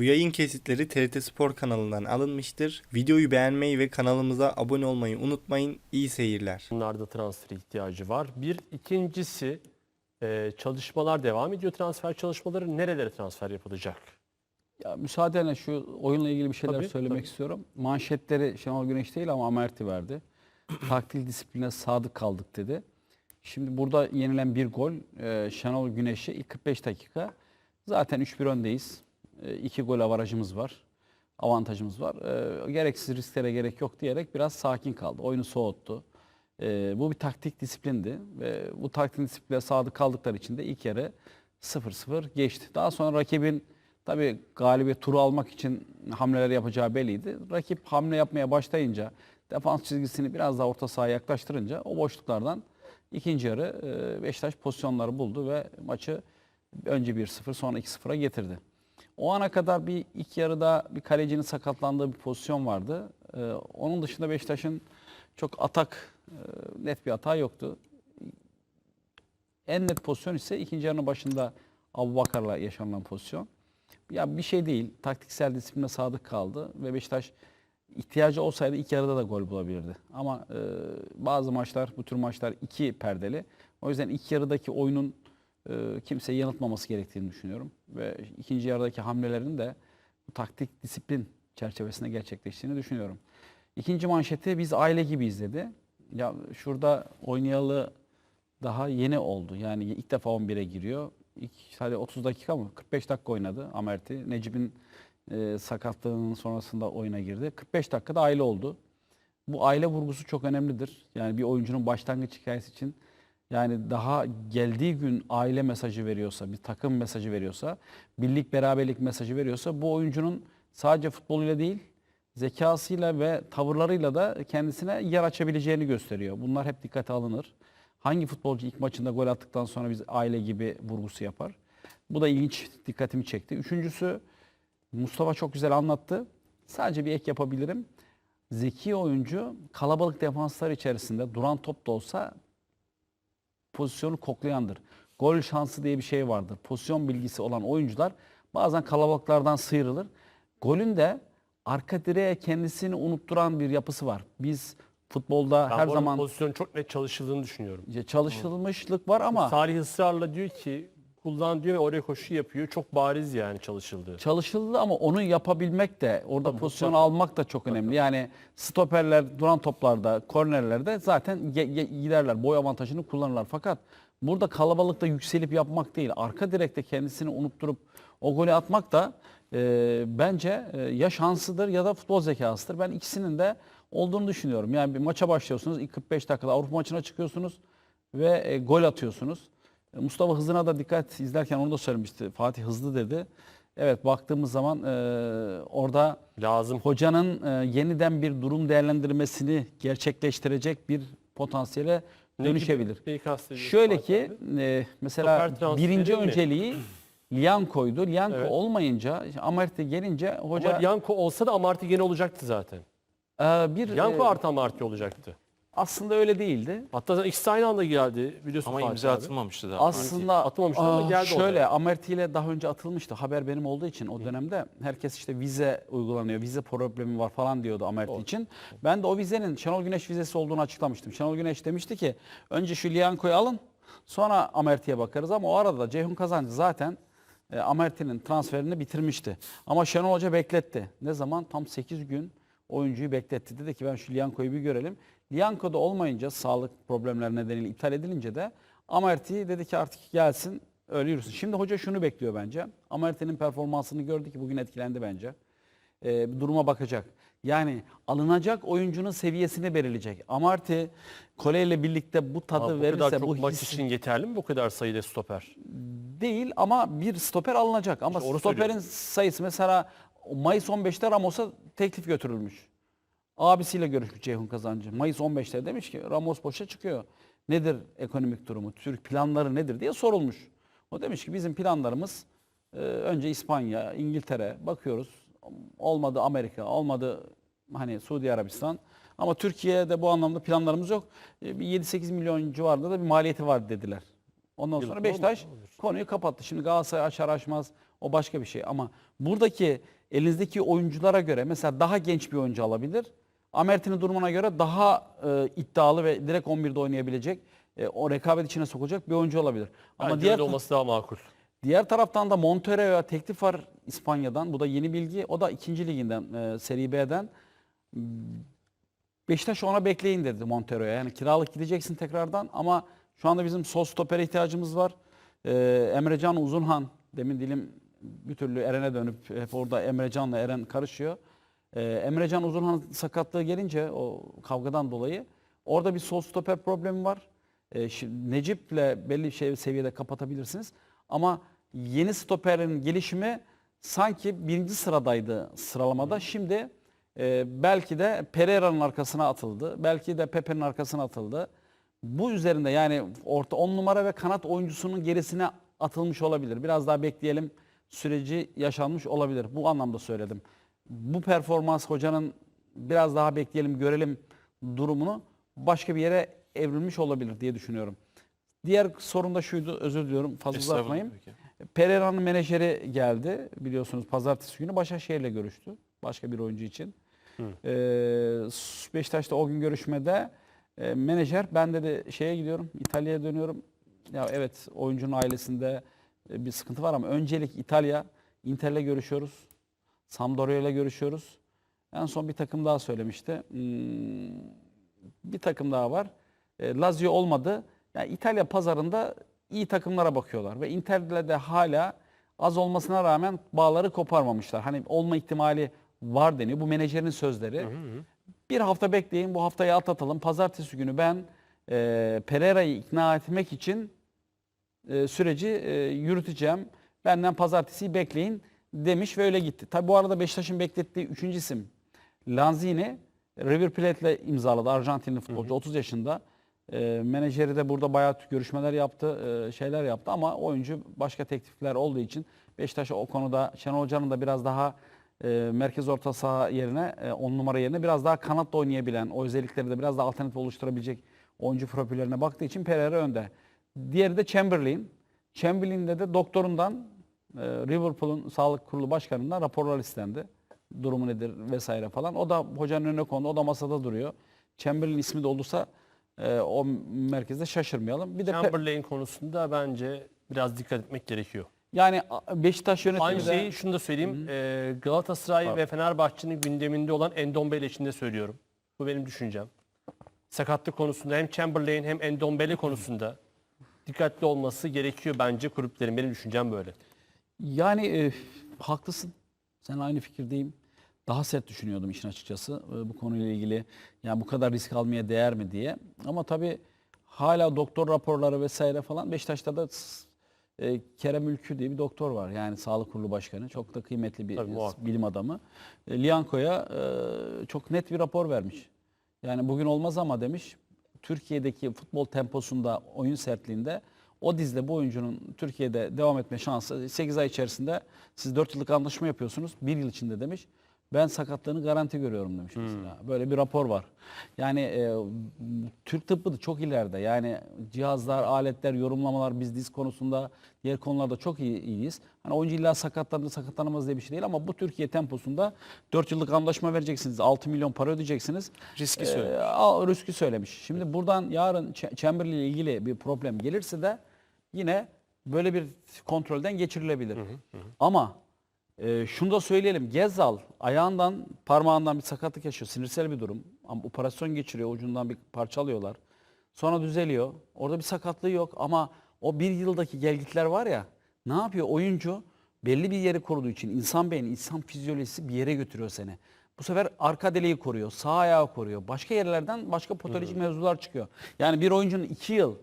Bu yayın kesitleri TRT Spor kanalından alınmıştır. Videoyu beğenmeyi ve kanalımıza abone olmayı unutmayın. İyi seyirler. Bunlarda transfer ihtiyacı var. Bir ikincisi e, çalışmalar devam ediyor. Transfer çalışmaları nerelere transfer yapılacak? Ya müsaadenle şu oyunla ilgili bir şeyler Tabii, söylemek tabii. istiyorum. Manşetleri Şenol Güneş değil ama Amerti verdi. Taktil disipline sadık kaldık dedi. Şimdi burada yenilen bir gol e, Şenol Güneş'e ilk 45 dakika. Zaten 3-1 öndeyiz. 2 gol avarajımız var. Avantajımız var. E, gereksiz risklere gerek yok diyerek biraz sakin kaldı. Oyunu soğuttu. E, bu bir taktik disiplindi ve bu taktik disipline sadık kaldıkları için de ilk yarı 0-0 geçti. Daha sonra rakibin tabii galibiyet turu almak için hamleler yapacağı belliydi. Rakip hamle yapmaya başlayınca defans çizgisini biraz daha orta sahaya yaklaştırınca o boşluklardan ikinci yarı e, Beşiktaş pozisyonları buldu ve maçı önce 1-0 sonra 2-0'a getirdi. O ana kadar bir ilk yarıda bir kalecinin sakatlandığı bir pozisyon vardı. Ee, onun dışında Beşiktaş'ın çok atak, e, net bir hata yoktu. En net pozisyon ise ikinci yarının başında Abu Bakar'la yaşanılan pozisyon. Ya bir şey değil. Taktiksel disipline sadık kaldı ve Beşiktaş ihtiyacı olsaydı ilk yarıda da gol bulabilirdi. Ama e, bazı maçlar, bu tür maçlar iki perdeli. O yüzden ilk yarıdaki oyunun kimseyi yanıltmaması gerektiğini düşünüyorum. Ve ikinci yarıdaki hamlelerin de bu taktik disiplin çerçevesinde gerçekleştiğini düşünüyorum. İkinci manşeti biz aile gibi izledi. Ya şurada oynayalı daha yeni oldu. Yani ilk defa 11'e giriyor. İlk, hadi 30 dakika mı? 45 dakika oynadı Amerti. Necip'in e, sakatlığının sonrasında oyuna girdi. 45 dakikada aile oldu. Bu aile vurgusu çok önemlidir. Yani bir oyuncunun başlangıç hikayesi için yani daha geldiği gün aile mesajı veriyorsa, bir takım mesajı veriyorsa, birlik beraberlik mesajı veriyorsa bu oyuncunun sadece futboluyla değil, zekasıyla ve tavırlarıyla da kendisine yer açabileceğini gösteriyor. Bunlar hep dikkate alınır. Hangi futbolcu ilk maçında gol attıktan sonra biz aile gibi vurgusu yapar? Bu da ilginç, dikkatimi çekti. Üçüncüsü Mustafa çok güzel anlattı. Sadece bir ek yapabilirim. Zeki oyuncu kalabalık defanslar içerisinde duran top da olsa pozisyonu koklayandır. Gol şansı diye bir şey vardır. Pozisyon bilgisi olan oyuncular bazen kalabalıklardan sıyrılır. Golün de arka direğe kendisini unutturan bir yapısı var. Biz futbolda Ben her zaman pozisyonun çok net çalışıldığını düşünüyorum. çalışılmışlık var ama Salih ısrarla diyor ki kullan diyor ve oraya koşu yapıyor. Çok bariz yani çalışıldığı. çalışıldı ama onu yapabilmek de orada Tabii, pozisyonu mutlaka. almak da çok önemli. Yani stoperler duran toplarda, kornerlerde zaten ge- ge- giderler. Boy avantajını kullanırlar. Fakat burada kalabalıkta yükselip yapmak değil, arka direkte kendisini unutturup o golü atmak da e, bence e, ya şansıdır ya da futbol zekasıdır. Ben ikisinin de olduğunu düşünüyorum. Yani bir maça başlıyorsunuz, ilk 45 dakikada Avrupa maçına çıkıyorsunuz ve e, gol atıyorsunuz. E, Mustafa hızına da dikkat izlerken onu da söylemişti. Fatih hızlı dedi. Evet baktığımız zaman e, orada Lazım. hocanın e, yeniden bir durum değerlendirmesini gerçekleştirecek bir potansiyele dönüşebilir. Şöyle ki e, mesela birinci önceliği Lianco'ydu. Lianco Evet. olmayınca Amert'e gelince hoca Ama Yanko olsa da Amarty gene olacaktı zaten. e, bir Yanko e, artı Amarty olacaktı. Aslında öyle değildi. Hatta ikisi aynı anda geldi biliyorsun Ama Fatih imza abi. atılmamıştı daha. Aslında atılmamıştı ama geldi şöyle oraya. Amerti ile daha önce atılmıştı. Haber benim olduğu için o dönemde herkes işte vize uygulanıyor. Vize problemi var falan diyordu Amerti için. Ben de o vizenin Şenol Güneş vizesi olduğunu açıklamıştım. Şenol Güneş demişti ki önce şu Lianco'yu alın sonra Amerti'ye bakarız ama o arada da Ceyhun Kazancı zaten e, Amerti'nin transferini bitirmişti. Ama Şenol Hoca bekletti. Ne zaman? Tam 8 gün oyuncuyu bekletti. Dedi ki ben şu Lianco'yu bir görelim. Lianco'da olmayınca sağlık problemler nedeniyle iptal edilince de Amerti dedi ki artık gelsin öyle yürüsün. Şimdi hoca şunu bekliyor bence. Amerti'nin performansını gördü ki bugün etkilendi bence. Ee, bir duruma bakacak. Yani alınacak oyuncunun seviyesini belirleyecek. Amarty Kole ile birlikte bu tadı bu kadar verirse çok bu maç hissi- için yeterli mi bu kadar sayıda stoper? değil ama bir stoper alınacak. Ama İşte stoperin söylüyorum. sayısı mesela Mayıs 15'te Ramos'a teklif götürülmüş. Abisiyle görüşmüş Ceyhun Kazancı. Mayıs 15'te demiş ki Ramos boşa çıkıyor. Nedir ekonomik durumu, Türk planları nedir diye sorulmuş. O demiş ki bizim planlarımız e, önce İspanya, İngiltere bakıyoruz. Olmadı Amerika, olmadı hani Suudi Arabistan. Ama Türkiye'de bu anlamda planlarımız yok. E, bir 7-8 milyon civarında da bir maliyeti var dediler. Ondan sonra? Beşiktaş konuyu kapattı. Şimdi Galatasaray açar açmaz O başka bir şey ama buradaki elinizdeki oyunculara göre mesela daha genç bir oyuncu alabilir. Amertin'in durumuna göre daha e, iddialı ve direkt 11'de oynayabilecek, e, o rekabet içine sokacak bir oyuncu olabilir. Ama Bence diğer öyle olması daha makul. Diğer taraftan da Montero'ya teklif var İspanya'dan. Bu da yeni bilgi. O da ikinci liginden, e, Seri B'den. Beşiktaş ona bekleyin dedi Montero'ya. Yani kiralık gideceksin tekrardan ama şu anda bizim sol stopere ihtiyacımız var. E, Emrecan Uzunhan, demin dilim bir türlü Eren'e dönüp hep orada Emrecan'la Eren karışıyor. E, Emrecan Uzunhan sakatlığı gelince o kavgadan dolayı orada bir sol stoper problemi var. E, şimdi Necip'le belli bir şey seviyede kapatabilirsiniz. Ama yeni stoperin gelişimi sanki birinci sıradaydı sıralamada. Şimdi e, belki de Pereira'nın arkasına atıldı. Belki de Pepe'nin arkasına atıldı. Bu üzerinde yani orta 10 numara ve kanat oyuncusunun gerisine atılmış olabilir. Biraz daha bekleyelim süreci yaşanmış olabilir. Bu anlamda söyledim. Bu performans hocanın biraz daha bekleyelim görelim durumunu başka bir yere evrilmiş olabilir diye düşünüyorum. Diğer sorun da şuydu özür diliyorum fazla uzatmayayım. Pereira'nın menajeri geldi biliyorsunuz pazartesi günü Başakşehir'le görüştü. Başka bir oyuncu için. Ee, Beşiktaş'ta o gün görüşmede e, menajer ben dedi şeye gidiyorum İtalya'ya dönüyorum. Ya evet oyuncunun ailesinde bir sıkıntı var ama öncelik İtalya. Inter'le görüşüyoruz. Sampdoria'yla görüşüyoruz. En son bir takım daha söylemişti. Hmm, bir takım daha var. E, Lazio olmadı. Yani İtalya pazarında iyi takımlara bakıyorlar ve Inter'le de hala az olmasına rağmen bağları koparmamışlar. Hani olma ihtimali var deniyor. Bu menajerin sözleri. Bir hafta bekleyin, bu haftayı atlatalım. Pazartesi günü ben e, Pereira'yı ikna etmek için e, süreci e, yürüteceğim. Benden pazartesiyi bekleyin demiş ve öyle gitti. Tabi bu arada Beşiktaş'ın beklettiği üçüncü isim Lanzini River Plate'le imzaladı. Arjantinli futbolcu 30 yaşında. E, menajeri de burada bayağı görüşmeler yaptı, e, şeyler yaptı ama oyuncu başka teklifler olduğu için Beşiktaş o konuda Şenol Hoca'nın da biraz daha e, merkez orta saha yerine 10 numara yerine biraz daha kanatla oynayabilen, o özellikleri de biraz daha alternatif oluşturabilecek oyuncu profillerine baktığı için Pereira önde. Diğeri de Chamberlain. Chamberlain'de de doktorundan e, Liverpool'un sağlık kurulu başkanından raporlar istendi. Durumu nedir vesaire falan. O da hocanın önüne kondu. O da masada duruyor. Chamberlain ismi de olursa e, o merkezde şaşırmayalım. Bir de Chamberlain konusunda bence biraz dikkat etmek gerekiyor. yani Beşiktaş yönetimi Aynı de şeyi şunu da söyleyeyim. Ee, Galatasaray ve Fenerbahçe'nin gündeminde olan Endombele için de söylüyorum. Bu benim düşüncem. Sakatlık konusunda hem Chamberlain hem Endombele konusunda dikkatli olması gerekiyor bence kulüplerin. Benim düşüncem böyle. Yani e, haklısın. Sen aynı fikirdeyim. Daha sert düşünüyordum işin açıkçası e, bu konuyla ilgili. Yani bu kadar risk almaya değer mi diye. Ama tabii hala doktor raporları vesaire falan. Beşiktaş'ta da e, Kerem Ülkü diye bir doktor var. Yani sağlık kurulu başkanı. Çok da kıymetli bir Tabii, muhakkak. bilim adamı. E, Lianco'ya e, çok net bir rapor vermiş. Yani bugün olmaz ama demiş. Türkiye'deki futbol temposunda, oyun sertliğinde o dizde bu oyuncunun Türkiye'de devam etme şansı 8 ay içerisinde siz 4 yıllık anlaşma yapıyorsunuz. 1 yıl içinde demiş. Ben sakatlığını garanti görüyorum demiş mesela. Böyle bir rapor var. Yani e, Türk tıbbı da çok ileride. Yani cihazlar, aletler, yorumlamalar biz diz konusunda, diğer konularda çok iyi, iyiyiz. Hani oyuncu illa sakatlanır, sakatlanamaz diye bir şey değil ama bu Türkiye temposunda 4 yıllık anlaşma vereceksiniz. 6 milyon para ödeyeceksiniz. Riski Ee, söylemiş. al- riski söylemiş. Şimdi buradan yarın Chamberlain ile ilgili bir problem gelirse de yine böyle bir kontrolden geçirilebilir. Ama e, şunu da söyleyelim. Gezal ayağından, parmağından bir sakatlık yaşıyor. Sinirsel bir durum. Ama operasyon geçiriyor. Ucundan bir parça alıyorlar. Sonra düzeliyor. Orada bir sakatlığı yok ama o bir yıldaki gelgitler var ya ne yapıyor? Oyuncu belli bir yeri koruduğu için insan beyni, insan fizyolojisi bir yere götürüyor seni. Bu sefer arka deliği koruyor, sağ ayağı koruyor. Başka yerlerden başka patolojik mevzular çıkıyor. Yani bir oyuncunun iki yıl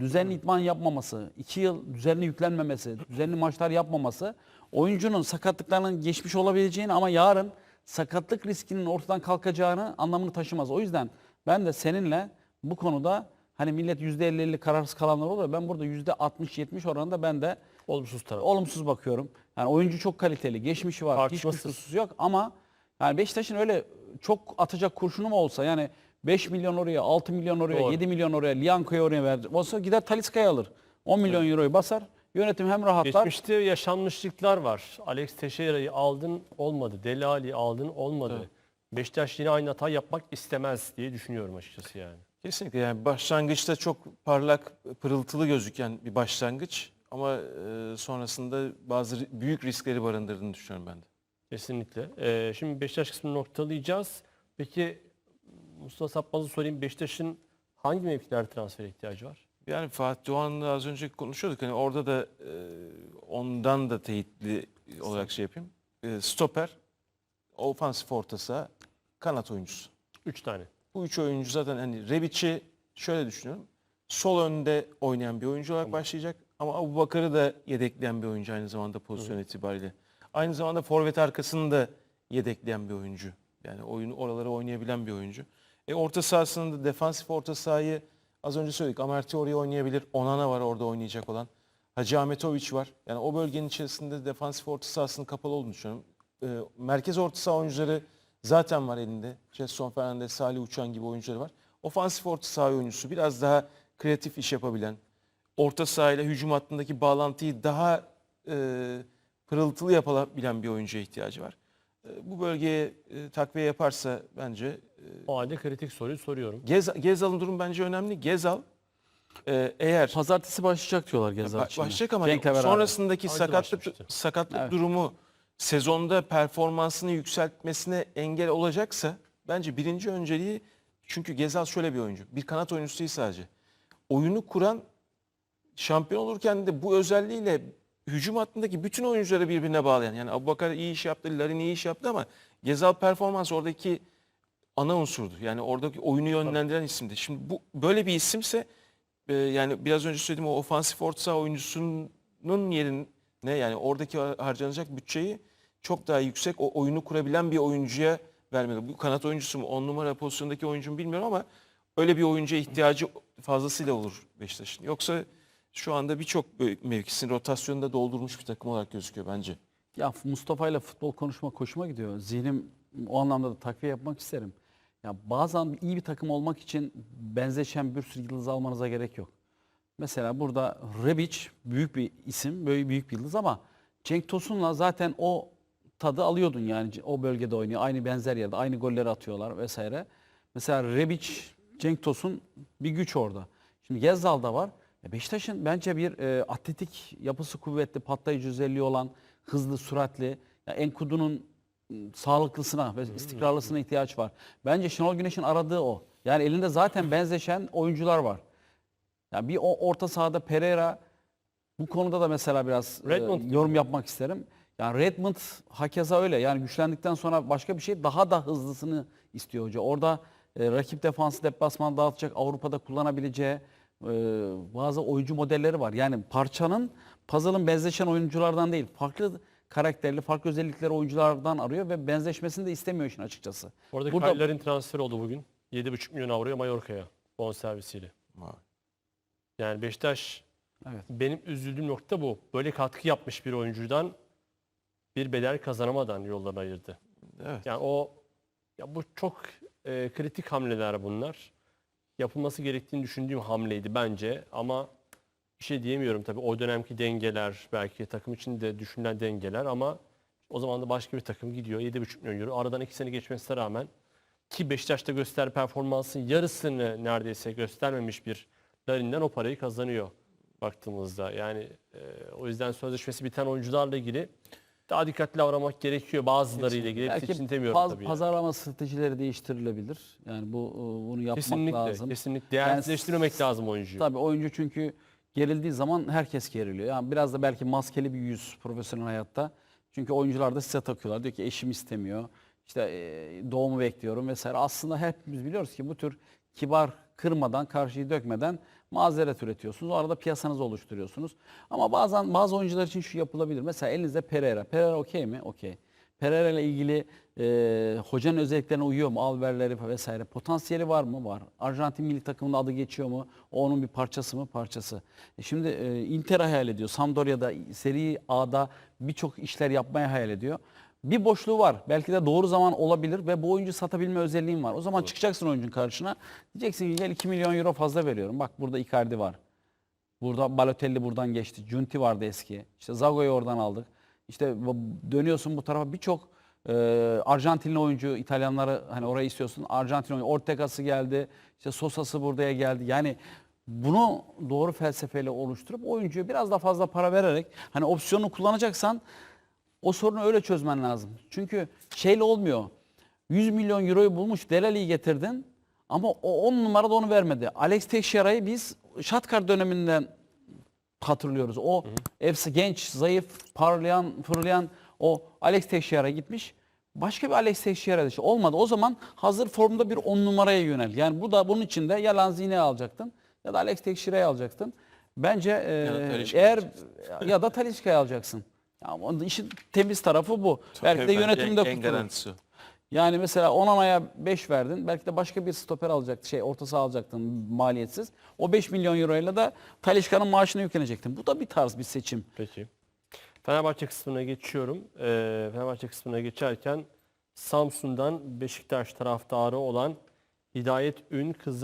düzenli idman yapmaması, iki yıl düzenli yüklenmemesi, düzenli maçlar yapmaması oyuncunun sakatlıklarının geçmiş olabileceğini ama yarın sakatlık riskinin ortadan kalkacağını anlamını taşımaz. O yüzden ben de seninle bu konuda hani millet %50-50 kararsız kalanlar oluyor. Ben burada %60-70 oranında ben de Olumsuz taraf. olumsuz bakıyorum. Yani oyuncu çok kaliteli, geçmişi var, Tartışmasız. kuşkusuz yok ama yani Beşiktaş'ın öyle çok atacak kurşunu mu olsa yani 5 milyon oraya, 6 milyon oraya, Doğru. 7 milyon oraya, Lianco'ya oraya verdi. Olsa gider Taliska'ya alır. 10 milyon euroyu basar. Yönetim hem rahatlar. Geçmişte yaşanmışlıklar var. Alex Teixeira'yı aldın olmadı. Deli Ali aldın olmadı. Beşiktaş yine aynı hata yapmak istemez diye düşünüyorum açıkçası yani. Kesinlikle yani başlangıçta çok parlak, pırıltılı gözüken bir başlangıç ama e, sonrasında bazı büyük riskleri barındırdığını düşünüyorum ben de. Kesinlikle. Ee, şimdi Beşiktaş kısmını noktalayacağız. Peki Mustafa Sapmaz'ı sorayım. Beşiktaş'ın hangi mevkilerde transfer ihtiyacı var? Yani Fatih Doğan'la az önce konuşuyorduk hani orada da e, ondan da teyitli olarak şey yapayım. E, stoper, ofansif orta saha, kanat oyuncusu. Üç tane. Bu üç oyuncu zaten hani Rebic'i şöyle düşünüyorum. Sol önde oynayan bir oyuncu olarak başlayacak. Ama Abu Bakar'ı da yedekleyen bir oyuncu aynı zamanda pozisyon itibariyle. Aynı zamanda forvet arkasını da yedekleyen bir oyuncu. Yani oyunu oralara oynayabilen bir oyuncu. E orta sahasında da defansif orta sahayı az önce söyledik. Amerti oraya oynayabilir. Onana var orada oynayacak olan. Hacı Ahmetoviç var. Yani o bölgenin içerisinde defansif orta sahasının kapalı olduğunu düşünüyorum. E, merkez orta saha oyuncuları zaten var elinde. Jetson Fernandez, Salih Uçan gibi oyuncuları var. Ofansif orta saha oyuncusu biraz daha kreatif iş yapabilen, orta saha ile hücum hattındaki bağlantıyı daha e, pırıltılı yapabilen bir oyuncuya ihtiyacı var. E, bu bölgeye e, takviye yaparsa bence O halde kritik soruyu soruyorum. Gez, Gezal'ın durum bence önemli. Gezal e, eğer Pazartesi başlayacak diyorlar Gezal Ba- için. Başlayacak ama Cenk'le beraber. sonrasındaki Haydi sakatlık başlamıştı. sakatlık Evet. durumu sezonda performansını yükseltmesine engel olacaksa bence birinci önceliği çünkü Gezal şöyle bir oyuncu. Bir kanat oyuncusu değil sadece. Oyunu kuran şampiyon olurken de bu özelliğiyle hücum hattındaki bütün oyuncuları birbirine bağlayan. Yani Abubakar iyi iş yaptı, Larin iyi iş yaptı ama Gezal performans oradaki ana unsurdu. Yani oradaki oyunu yönlendiren isimdi. Şimdi bu böyle bir isimse e, yani biraz önce söylediğim o ofansif orta saha oyuncusunun yerine yani oradaki har- harcanacak bütçeyi çok daha yüksek o oyunu kurabilen bir oyuncuya vermeli. Bu kanat oyuncusu mu 10 numara pozisyondaki oyuncu mu bilmiyorum ama öyle bir oyuncuya ihtiyacı fazlasıyla olur Beşiktaş'ın. Yoksa şu anda birçok böyle mevkisini rotasyonda doldurmuş bir takım olarak gözüküyor bence. Ya Mustafa ile futbol konuşmak hoşuma gidiyor. Zihnim o anlamda da takviye yapmak isterim. Ya bazen iyi bir takım olmak için benzeşen bir sürü yıldız almanıza gerek yok. Mesela burada Rebic büyük bir isim, böyle büyük bir yıldız ama Cenk Tosun'la zaten o tadı alıyordun yani o bölgede oynuyor. Aynı benzer yerde, aynı golleri atıyorlar vesaire. Mesela Rebic, Cenk Tosun bir güç orada. Şimdi Gezzal da var. Beşiktaş'ın bence bir e, atletik yapısı kuvvetli, patlayıcı özelliği olan, hızlı, süratli, ya Enkudu'nun sağlıklısına ve istikrarlısına ihtiyaç var. Bence Şenol Güneş'in aradığı o. Yani elinde zaten benzeşen oyuncular var. Ya bir o orta sahada Pereira bu konuda da mesela biraz e, yorum yapmak isterim. Yani Redmond hakeza öyle. Yani güçlendikten sonra başka bir şey daha da hızlısını istiyor hoca. Orada e, rakip defansı deplasman dağıtacak, Avrupa'da kullanabileceği e, bazı oyuncu modelleri var. Yani parçanın, puzzle'ın benzeşen oyunculardan değil, farklı karakterli, farklı özellikleri oyunculardan arıyor ve benzeşmesini de istemiyor işin açıkçası. Orada Burada- Kyler'in transferi oldu bugün. 7,5 milyon avroya Mallorca'ya bonservisiyle. Vay. Yani Beşiktaş Evet. benim üzüldüğüm nokta bu. Böyle katkı yapmış bir oyuncudan bir bedel kazanamadan yollarını ayırdı. Evet. Yani o ya bu çok e, kritik hamleler bunlar. Yapılması gerektiğini düşündüğüm hamleydi bence ama bir şey diyemiyorum tabii. O dönemki dengeler belki takım içinde düşünülen dengeler ama o zaman da başka bir takım gidiyor 7,5 milyon euro. Aradan 2 sene geçmesine rağmen ki Beşiktaş'ta göster performansın yarısını neredeyse göstermemiş bir Larin'den o parayı kazanıyor baktığımızda. Yani e, o yüzden sözleşmesi biten oyuncularla ilgili daha dikkatli davranmak gerekiyor bazılarıyla ilgili. Hepsi için demiyorum paz- tabii. yani. pazarlama stratejileri değiştirilebilir. Yani bu e, bunu yapmak Kesinlikle, lazım. kesinlikle değersizleştirmemek lazım oyuncuyu. Tabii oyuncu çünkü gerildiği zaman herkes geriliyor. Yani biraz da belki maskeli bir yüz profesyonel hayatta. Çünkü oyuncular da size takıyorlar. Diyor ki eşim istemiyor. İşte e, doğumu bekliyorum vesaire. Aslında hepimiz biliyoruz ki bu tür kibar kırmadan, karşıyı dökmeden mazeret üretiyorsunuz. O arada piyasanızı oluşturuyorsunuz. Ama bazen bazı oyuncular için şu yapılabilir. Mesela elinizde Pereira. Pereira okey mi? Okey. Pereira ile ilgili e, hocanın özelliklerine uyuyor mu? Alverleri vesaire. Potansiyeli var mı? Var. Arjantin milli takımında adı geçiyor mu? O onun bir parçası mı? Parçası. E şimdi e, Inter hayal ediyor. Sampdoria'da Seri A'da birçok işler yapmaya hayal ediyor. Bir boşluğu var. Belki de doğru zaman olabilir ve bu oyuncu satabilme özelliğin var. O zaman çıkacaksın oyuncunun karşına. Diyeceksin ki gel 2 milyon euro fazla veriyorum. Bak burada Icardi var. Burada Balotelli buradan geçti. Junti vardı eski. İşte Zago'yu oradan aldık. İşte dönüyorsun bu tarafa birçok e, Arjantinli oyuncu, İtalyanları hani orayı istiyorsun. Arjantin oyuncu, Ortega'sı geldi. İşte Sosa'sı buraya geldi. Yani bunu doğru felsefeyle oluşturup oyuncuya biraz daha fazla para vererek hani opsiyonu kullanacaksan o sorunu öyle çözmen lazım. Çünkü şeyle olmuyor. 100 milyon euroyu bulmuş Delali'yi getirdin ama o 10 numarada onu vermedi. Alex Teixeira'yı biz Shakhtar döneminden hatırlıyoruz. O hepsi genç, zayıf, parlayan, fırlayan o Alex Teixeira gitmiş. Başka bir Alex Teixeira işte olmadı. O zaman hazır formda bir 10 numaraya yönel. Yani bu da bunun için de ya Lanzini'yi alacaktın ya da Alex Teixeira'yı alacaktın. Bence e, Talisca'yı eğer ya da Talisca'yı alacaksın. Ya onun işin temiz tarafı bu. Belki de yönetimde en, garantisi. Yani mesela Onana'ya 5 verdin. Belki de başka bir stoper alacaktın. Şey orta saha alacaktın maliyetsiz. O 5 milyon euroyla da Talişka'nın maaşına yüklenecektin. Bu da bir tarz bir seçim. Peki. Fenerbahçe kısmına geçiyorum. Ee, Fenerbahçe kısmına geçerken Samsun'dan Beşiktaş taraftarı olan Hidayet Ün kızı